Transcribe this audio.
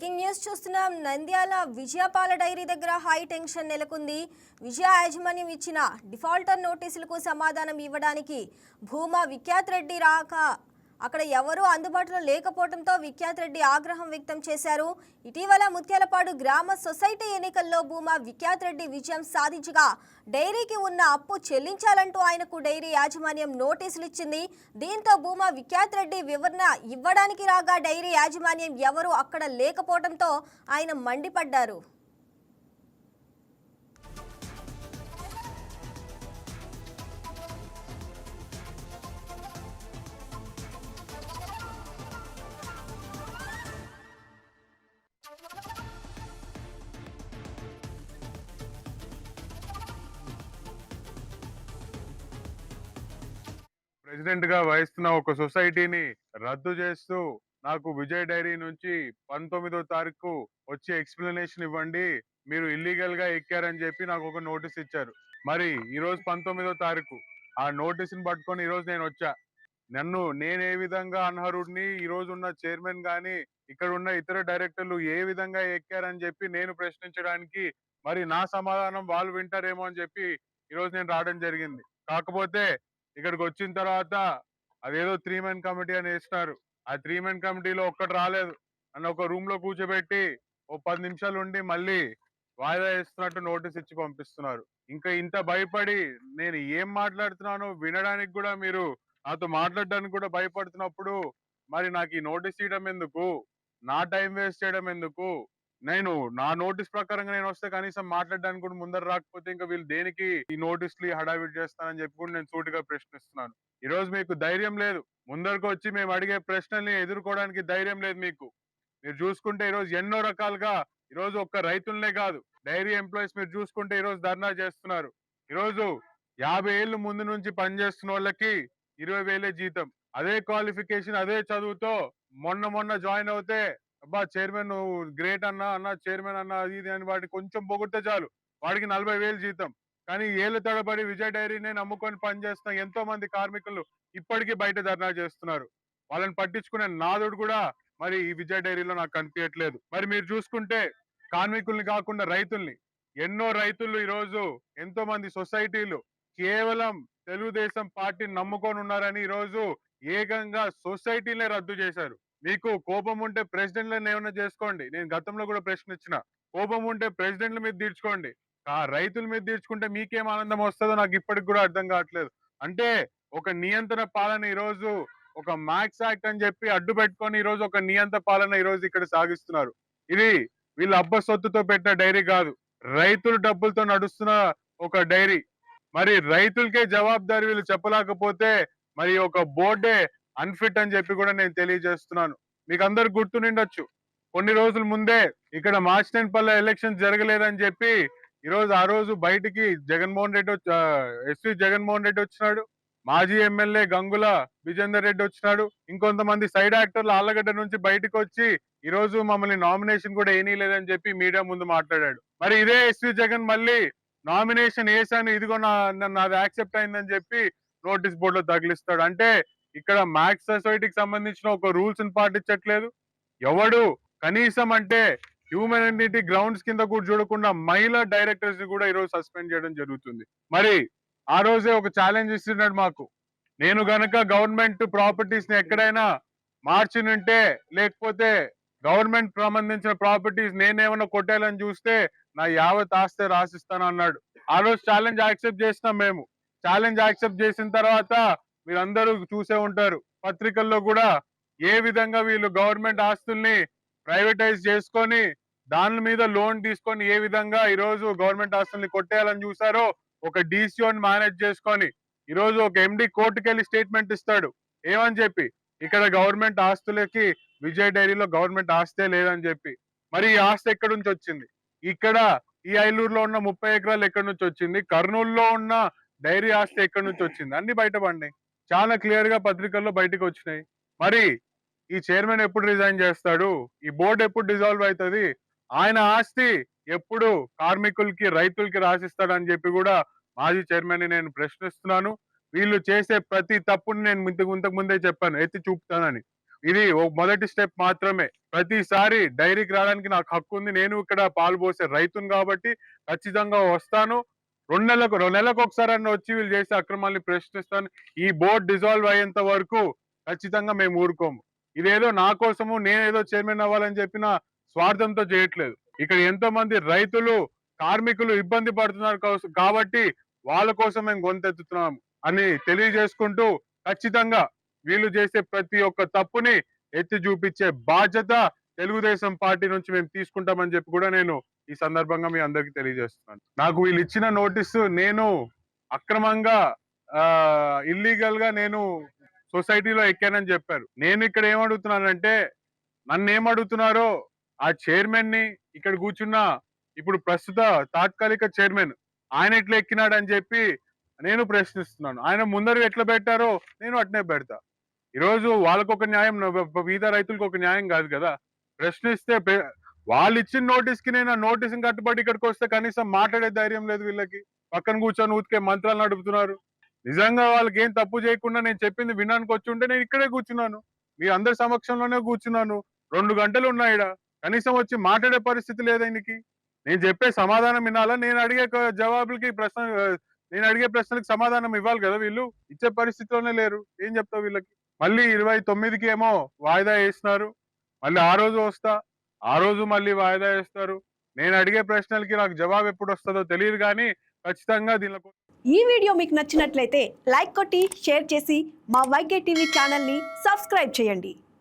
Breaking news చూస్తున్నాం. Nandyal విజయపాల dairy దగ్గర high tension నెలకొంది. విజయ యాజమాన్యం ఇచ్చిన డిఫాల్టర్ నోటీసులకు సమాధానం ఇవ్వడానికి భూమా విఖ్యాత్ రెడ్డి రాక అక్కడ ఎవరూ అందుబాటులో లేకపోవడంతో విఖ్యాత్ రెడ్డి ఆగ్రహం వ్యక్తం చేశారు. ఇటీవల ముత్యాలపాడు గ్రామ సొసైటీ ఎన్నికల్లో భూమా విఖ్యాత్ రెడ్డి విజయం సాధించగా డైరీకి ఉన్న అప్పు చెల్లించాలంటూ ఆయనకు డైరీ యాజమాన్యం నోటీసులు ఇచ్చింది దీంతో భూమా విఖ్యాత్ రెడ్డి వివరణ ఇవ్వడానికి రాగా డైరీ యాజమాన్యం ఎవరూ అక్కడ లేకపోవడంతో ఆయన మండిపడ్డారు. ప్రెసిడెంట్గా వహిస్తున్న ఒక సొసైటీని రద్దు చేస్తూ నాకు విజయ్ డైరీ నుంచి పంతొమ్మిదో తారీఖు వచ్చి ఎక్స్ప్లెనేషన్ ఇవ్వండి. మీరు ఇల్లీగల్గా ఎక్కారని చెప్పి నాకు ఒక నోటీస్ ఇచ్చారు. మరి ఈ రోజు పంతొమ్మిదో తారీఖు. ఆ నోటీస్ని పట్టుకొని ఈ రోజు నేను వచ్చా. నన్ను నేను ఏ విధంగా అనర్హుడిని ఈ రోజు ఉన్న చైర్మన్ గాని ఇక్కడ ఉన్న ఇతర డైరెక్టర్లు ఏ విధంగా ఎక్కారని చెప్పి నేను ప్రశ్నించడానికి మరి నా సమాధానం వాళ్ళు వింటారేమో అని చెప్పి ఈ రోజు నేను రావడం జరిగింది. కాకపోతే ఇక్కడికి వచ్చిన తర్వాత అదేదో త్రీ మెన్ కమిటీ అని వేసినారు. ఆ త్రీ మెన్ కమిటీలో ఒక్కటి రాలేదు. అని ఒక రూమ్లో కూర్చోబెట్టి ఓ పది నిమిషాలు ఉండి మళ్ళీ వాయిదా వేస్తున్నట్టు నోటీస్ ఇచ్చి పంపిస్తున్నారు. ఇంకా ఇంత భయపడి నేను ఏం మాట్లాడుతున్నానో వినడానికి కూడా మీరు నాతో మాట్లాడడానికి కూడా భయపడుతున్నప్పుడు మరి నాకు ఈ నోటీస్ ఇవ్వడం ఎందుకు? నా టైం వేస్ట్ చేయడం ఎందుకు? నేను నా నోటీస్ ప్రకారంగా నేను వస్తే కనీసం మాట్లాడడానికి కూడా ముందర రాకపోతే ఇంకా వీళ్ళు దేనికి ఈ నోటీసులు హడావిడి చేస్తానని చెప్పి కూడా నేను సూటిగా ప్రశ్నిస్తున్నాను. ఈ రోజు మీకు ధైర్యం లేదు. ముందరకు వచ్చి మేము అడిగే ప్రశ్నల్ని ఎదుర్కోవడానికి ధైర్యం లేదు మీకు. మీరు చూసుకుంటే ఈరోజు ఎన్నో రకాలుగా ఈరోజు ఒక్క రైతులనే కాదు డైరీ ఎంప్లాయీస్ మీరు చూసుకుంటే ఈరోజు ధర్నా చేస్తున్నారు. ఈరోజు యాభై ఏళ్ళు ముందు నుంచి పనిచేస్తున్న వాళ్ళకి ఇరవై వేలే జీతం. అదే క్వాలిఫికేషన్ అదే చదువుతో మొన్న మొన్న జాయిన్ అవుతే అబ్బా చైర్మన్ నువ్వు గ్రేట్ అన్నా అన్న చైర్మన్ అన్న అది ఇది అని వాడికి కొంచెం పొగిడితే చాలు. వాడికి నలభై వేలు జీతం. కానీ ఏళ్ళ తడబడి విజయ డైరీనే నమ్ముకొని పనిచేస్తున్న ఎంతో మంది కార్మికులు ఇప్పటికీ బయట ధర్నా చేస్తున్నారు. వాళ్ళని పట్టించుకునే నాదుడు కూడా మరి ఈ విజయ డైరీలో నాకు కనిపించట్లేదు. మరి మీరు చూసుకుంటే కార్మికుల్ని కాకుండా రైతుల్ని. ఎన్నో రైతులు ఈరోజు ఎంతో మంది సొసైటీలు కేవలం తెలుగుదేశం పార్టీని నమ్ముకొని ఉన్నారని ఈ రోజు ఏకంగా సొసైటీలే రద్దు చేశారు. మీకు కోపం ఉంటే ప్రెసిడెంట్లను ఏమైనా చేసుకోండి. నేను గతంలో కూడా ప్రశ్న ఇచ్చిన. కోపం ఉంటే ప్రెసిడెంట్ల మీద తీర్చుకోండి. ఆ రైతుల మీద తీర్చుకుంటే మీకేం ఆనందం వస్తుందో నాకు ఇప్పటికి కూడా అర్థం కావట్లేదు. అంటే ఒక నియంత్రణ పాలన ఈ రోజు ఒక మ్యాక్స్ యాక్ట్ అని చెప్పి అడ్డు పెట్టుకొని ఈ రోజు ఒక నియంత పాలన ఈ రోజు ఇక్కడ సాగిస్తున్నారు. ఇది వీళ్ళ అబ్బ సొత్తుతో పెట్టిన డైరీ కాదు. రైతుల డబ్బులతో నడుస్తున్న ఒక డైరీ. మరి రైతులకే జవాబుదారి వీళ్ళు చెప్పలేకపోతే మరి ఒక బోర్డే అన్ఫిట్ అని చెప్పి కూడా నేను తెలియజేస్తున్నాను. మీకు అందరు గుర్తు నిండొచ్చు. కొన్ని రోజుల ముందే ఇక్కడ మాచినేనిపల్లె ఎలక్షన్ జరగలేదని చెప్పి ఈ రోజు ఆ రోజు బయటికి జగన్మోహన్ రెడ్డి వచ్చి- ఎస్వి జగన్మోహన్ రెడ్డి వచ్చినాడు. మాజీ ఎమ్మెల్యే గంగుల విజేందర్ రెడ్డి వచ్చినాడు. ఇంకొంతమంది సైడ్ యాక్టర్లు ఆళ్ళగడ్డ నుంచి బయటకు వచ్చి ఈ రోజు మమ్మల్ని నామినేషన్ కూడా లేదని చెప్పి మీడియా ముందు మాట్లాడాడు. మరి ఇదే ఎస్వి జగన్ మళ్ళీ నామినేషన్ వేసాను ఇదిగో నా నా- నాది యాక్సెప్ట్ అయిందని చెప్పి నోటీస్ బోర్డులో తగిలిస్తాడు. అంటే ఇక్కడ మ్యాక్స్ సొసైటీకి సంబంధించిన ఒక రూల్స్ని పాటించట్లేదు. ఎవడు కనీసం అంటే హ్యూమనిటీ గ్రౌండ్స్ కింద కూడా చూడకుండా మహిళా డైరెక్టర్స్ని కూడా ఈరోజు సస్పెండ్ చేయడం జరుగుతుంది. మరి ఆ రోజే ఒక ఛాలెంజ్ ఇస్తున్నాడు మాకు. నేను గనక గవర్నమెంట్ ప్రాపర్టీస్ని ఎక్కడైనా మార్చినుంటే లేకపోతే గవర్నమెంట్ సంబంధించిన ప్రాపర్టీస్ నేనేమన్నా కొట్టాలని చూస్తే నా యావత్ ఆస్తే రాసిస్తాను అన్నాడు ఆ రోజు ఛాలెంజ్ యాక్సెప్ట్ చేసినాం మేము. ఛాలెంజ్ యాక్సెప్ట్ చేసిన తర్వాత మీరందరూ చూసే ఉంటారు. పత్రికల్లో కూడా ఏ విధంగా వీళ్ళు గవర్నమెంట్ ఆస్తుల్ని ప్రైవేటైజ్ చేసుకొని దాని మీద లోన్ తీసుకొని ఏ విధంగా ఈరోజు గవర్నమెంట్ ఆస్తుల్ని కొట్టేయాలని చూసారో ఒక డీసీఓని మేనేజ్ చేసుకొని ఈరోజు ఒక ఎండి కోర్టుకెళ్ళి స్టేట్మెంట్ ఇస్తాడు. ఏమని చెప్పి? ఇక్కడ గవర్నమెంట్ ఆస్తులకి విజయ్ డైరీలో గవర్నమెంట్ ఆస్తే లేదని చెప్పి. మరి ఈ ఆస్తి ఎక్కడి నుంచి వచ్చింది? ఇక్కడ ఈ ఐలూరులో ఉన్న ముప్పై ఎకరాలు ఎక్కడి నుంచి వచ్చింది? కర్నూలులో ఉన్న డైరీ ఆస్తి ఎక్కడి నుంచి వచ్చింది? అన్ని బయటపడినాయి. చాలా క్లియర్గా పత్రికల్లో బయటకు వచ్చినాయి. మరి ఈ చైర్మన్ ఎప్పుడు రిజైన్ చేస్తాడు? ఈ బోర్డు ఎప్పుడు డిజాల్వ్ అవుతుంది? ఆయన ఆస్తి ఎప్పుడు కార్మికులకి రైతులకి రాసిస్తాడని చెప్పి కూడా మాజీ చైర్మన్ని నేను ప్రశ్నిస్తున్నాను. వీళ్ళు చేసే ప్రతి తప్పుని నేను ఇంతకు ఇంతకు ముందే చెప్పాను. ఎత్తి చూపుతానని. ఇది ఒక మొదటి స్టెప్ మాత్రమే. ప్రతిసారి డైరీకి రావడానికి నాకు హక్కు ఉంది. నేను ఇక్కడ పాలు పోసే రైతును కాబట్టి ఖచ్చితంగా వస్తాను. రెండు నెలలకు రెండు నెలలకు ఒకసారి అన్న వచ్చి వీళ్ళు చేసే అక్రమాల్ని ప్రశ్నిస్తాను. ఈ బోర్డు డిజాల్వ్ అయ్యేంత వరకు ఖచ్చితంగా మేము ఊరుకోము. ఇదేదో నా కోసము నేనేదో చైర్మన్ అవ్వాలని చెప్పిన స్వార్థంతో చేయట్లేదు. ఇక్కడ ఎంతో మంది రైతులు కార్మికులు ఇబ్బంది పడుతున్నారు కాబట్టి వాళ్ళ కోసం మేము గొంతెత్తుతున్నాం అని తెలియజేసుకుంటూ ఖచ్చితంగా వీళ్ళు చేసే ప్రతి ఒక్క తప్పుని ఎత్తి చూపించే బాధ్యత తెలుగుదేశం పార్టీ నుంచి మేము తీసుకుంటామని చెప్పి కూడా నేను ఈ సందర్భంగా మీ అందరికి తెలియజేస్తున్నాను. నాకు వీళ్ళు ఇచ్చిన నోటీసు నేను అక్రమంగా ఇల్లీగల్గా నేను సొసైటీలో ఎక్కానని చెప్పారు. నేను ఇక్కడ ఏమడుగుతున్నానంటే నన్ను ఏమడుగుతున్నారో ఆ చైర్మన్ని ఇక్కడ కూర్చున్న ఇప్పుడు ప్రస్తుత తాత్కాలిక చైర్మన్ ఆయన ఎట్లా ఎక్కినాడని చెప్పి నేను ప్రశ్నిస్తున్నాను. ఆయన ముందరు ఎట్లా పెట్టారో నేను అట్నే పెడతా. ఈరోజు వాళ్ళకు ఒక న్యాయం న- మిగతా రైతులకు ఒక న్యాయం కాదు కదా? ప్రశ్నిస్తే వాళ్ళు ఇచ్చిన నోటీస్కి నేను నోటీస్ కట్టుబడి ఇక్కడికి వస్తే కనీసం మాట్లాడే ధైర్యం లేదు వీళ్ళకి. పక్కన కూర్చొని ఊతికే మంత్రాలు నడుపుతున్నారు. నిజంగా వాళ్ళకి ఏం తప్పు చేయకుండా నేను చెప్పింది వినడానికి వచ్చి ఉంటే నేను ఇక్కడే కూర్చున్నాను. మీ అందరి సమక్షంలోనే కూర్చున్నాను. రెండు గంటలు ఉన్నాయి కనీసం వచ్చి మాట్లాడే పరిస్థితి లేదు ఆయనకి నేను చెప్పే సమాధానం వినాలా? నేను అడిగే జవాబులకి ప్రశ్న నేను అడిగే ప్రశ్నలకు సమాధానం ఇవ్వాలి కదా వీళ్ళు? ఇచ్చే పరిస్థితిలోనే లేరు. ఏం చెప్తావు వీళ్ళకి? మళ్ళీ ఇరవై తొమ్మిదికి ఏమో వాయిదా వేసినారు. మళ్ళీ ఆ రోజు వస్తా ఆ రోజు మళ్ళీ వాయిదా వేస్తారు. నేను అడిగే ప్రశ్నలకి నాకు జవాబు ఎప్పుడు వస్తుందో తెలియదు కానీ ఖచ్చితంగా దీనిలో ఈ వీడియో మీకు నచ్చినట్లయితే లైక్ కొట్టి షేర్ చేసి మా వైకే టీవీ ఛానల్ని సబ్స్క్రైబ్ చేయండి.